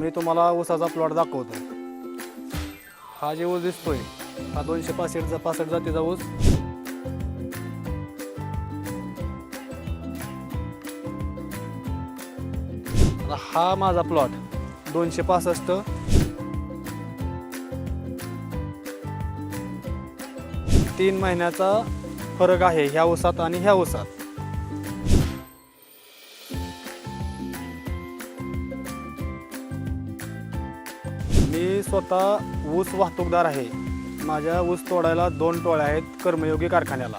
मी तुम्हाला ऊसाचा प्लॉट दाखवतो. हा जे ऊस दिसतोय हा दोनशे पासष्टचा पासष्ट जातीचा ऊस. हा माझा प्लॉट दोनशे पासष्ट. तीन महिन्याचा फरक आहे ह्या ऊसात आणि ह्या ऊसात. मी स्वतः ऊस वाहतूकदार आहे. माझ्या ऊस तोडायला दोन टोळ्या आहेत कर्मयोगी कारखान्याला.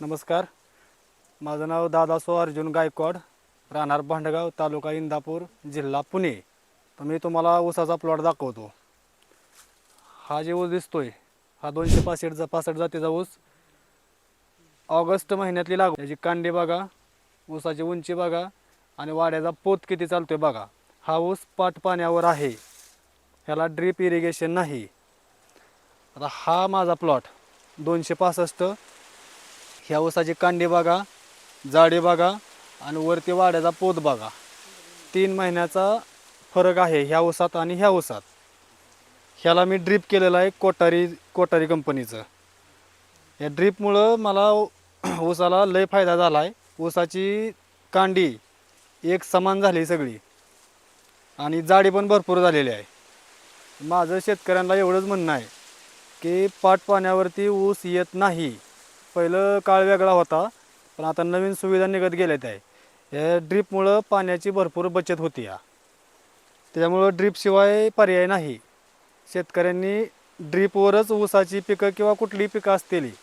नमस्कार. माझं नाव दादासो अर्जुन गायकवाड. राहणार भांडगाव तालुका इंदापूर जिल्हा पुणे. तर मी तुम्हाला ऊसाचा प्लॉट दाखवतो. हा जे ऊस दिसतोय हा दोनशे पासष्ट पासष्ट जातीचा ऊस. ऑगस्ट महिन्यातली लागू याची कांडी बघा ऊसाची उंची बघा आणि वाड्याचा पोत किती चालतोय बघा. हा ऊस पाट पाण्यावर आहे. ह्याला ड्रीप इरिगेशन नाही. आता हा माझा प्लॉट दोनशे पासष्ट. ह्या ऊसाची कांडी बघा जाडी बघा. आणि वरती वाड्याचा पोत बघा. तीन महिन्याचा फरक आहे ह्या ऊसात आणि ह्या ऊसात. ह्याला मी ड्रीप केलेलं आहे कोटारी कोटारी कंपनीचं या ड्रीपमुळं मला ऊसाला लय फायदा झाला आहे ऊसाची कांडी एक समान झाली सगळी. आणि जाडी पण भरपूर झालेली आहे. माझं शेतकऱ्यांना एवढंच म्हणणं आहे की पाट पाण्यावरती ऊस येत नाही. पहिलं काळ वेगळा होता पण आता नवीन सुविधा निघत गेल्यात आहे. या ड्रीपमुळं पाण्याची भरपूर बचत होती या. त्याच्यामुळं ड्रीपशिवाय पर्याय नाही. शेतकऱ्यांनी ड्रीपवरच ऊसाची पिकं किंवा कुठली पिकं असतील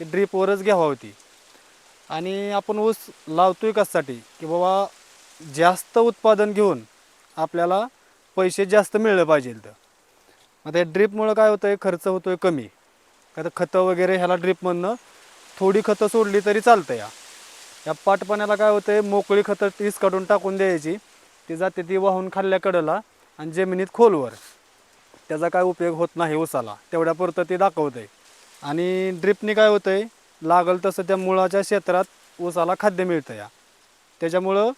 ती ड्रीपवरच घ्यावा होती. आणि आपण ऊस लावतोय कशासाठी? की बाबा जास्त उत्पादन घेऊन आपल्याला पैसे जास्त मिळलं पाहिजे तर मग त्या ड्रीपमुळं काय होतं आहे खर्च होतो आहे कमी. का तर खतं वगैरे ह्याला ड्रीपमधनं थोडी खतं सोडली तरी चालतं या. या पाटपाण्याला काय होतं आहे मोकळी खतं तीच काढून टाकून द्यायची. ती जाते ती वाहून खाल्ल्या कडला आणि जमिनीत खोलवर. त्याचा काय उपयोग होत नाही उसाला तेवढ्यापुरतं ते दाखवत आहे आणि ड्रिपनी काय होतं आहे लागल तसं त्या मुळाच्या क्षेत्रात ऊसाला खाद्य मिळतं या. त्याच्यामुळं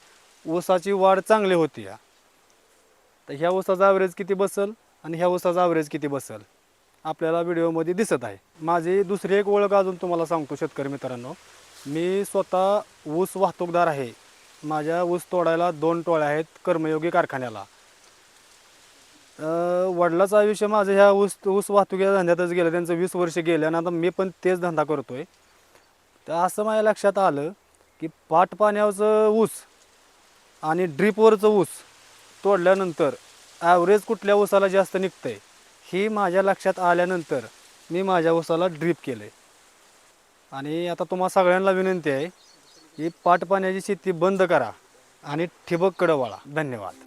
ऊसाची वाढ चांगली होती या. तर ह्या ऊसाचा ॲव्हरेज किती बसल आणि ह्या ऊसाचा ॲव्हरेज किती बसल? आपल्याला व्हिडिओमध्ये दिसत आहे. माझी दुसरी एक ओळख अजून तुम्हाला सांगतो शेतकरी मित्रांनो. मी स्वतः ऊस वाहतूकदार आहे. माझ्या ऊस तोडायला दोन टोळ्या आहेत कर्मयोगी कारखान्याला. वडिलाचं आयुष्य माझं ह्या ऊस ऊस वाहतुकीच्या धंद्यातच गेलं. त्यांचं वीस वर्ष गेलं आणि आता मी पण तेच धंदा करतो आहे तर असं माझ्या लक्षात आलं की पाट पाण्याचं ऊस आणि ड्रीपवरचं ऊस तोडल्यानंतर ॲव्हरेज कुठल्या ऊसाला जास्त निघतं आहे ही माझ्या लक्षात आल्यानंतर मी माझ्या ऊसाला ड्रीप केलं आहे आणि आता तुम्हा सगळ्यांना विनंती आहे की पाट पाण्याची शेती बंद करा आणि ठिबककडं वळा धन्यवाद.